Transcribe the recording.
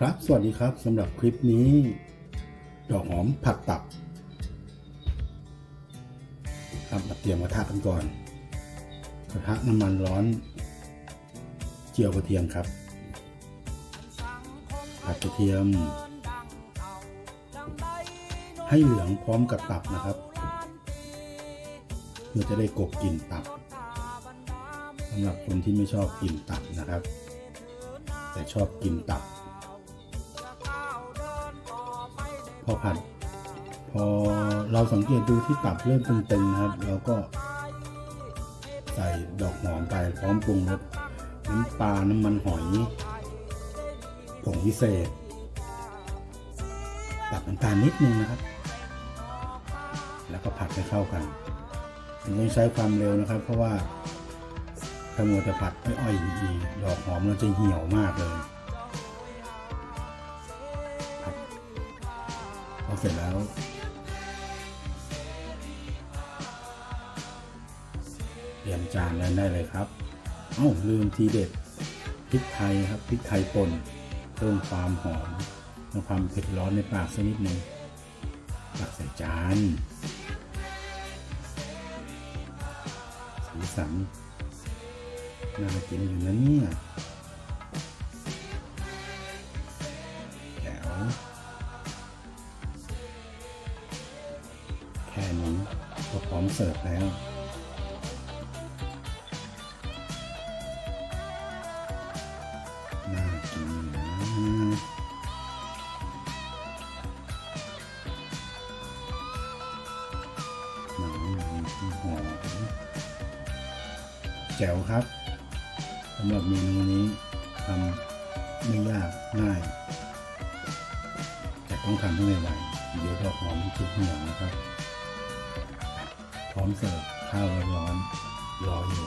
ครับ สวัสดีครับสำหรับคลิปนี้ ดอกหอมผัดตับครับมาเตรียมกระทะกันก่อน กระทะน้ำมันร้อน เจียวกระเทียมครับผัดกระเทียม ให้เหลืองพร้อมกับตับนะครับเพื่อจะได้กบกลิ่นตับสำหรับคนที่ไม่ชอบกลิ่นตับนะครับ แต่ชอบกินตับ พอผัด พอเราสังเกตดูที่ตับเริ่มตึงๆนะครับเราก็ ใส่ดอกหอมไปพร้อมปรุงรสน้ำปลาน้ำมันหอยผงวิเศษตัดน้ำตาลนิดนึงนะครับ แล้วก็ผัดให้เข้ากันมันต้องใช้ความเร็วนะครับ เพราะว่าถ้ามัวจะผัดไม่อ้อยอีดอกหอมเราจะเหี่ยวมากเลย ร็จแล้ว เตรียมจานแล้วได้เลยครับเอ้าลืมทีเด็ดพริกไทยครับพริกไทยป่นเพิ่มความหอมและความเผ็ดร้อนในปากสักนิดหนึ่งตักใส่จานสีสันน่ากินอยู่นะเนี่ย ก็พร้อมเสิร์ฟแล้วน่ากินนะหนังมันหอมแจ๋วครับสำหรับเมนูนี้ทำไม่ยากง่าย แต่ต้องทำให้ไวๆเดี๋ยวดอกหอมจุกเหนียวนะครับ พร้อมเสิร์ฟข้าวร้อนๆรออยู่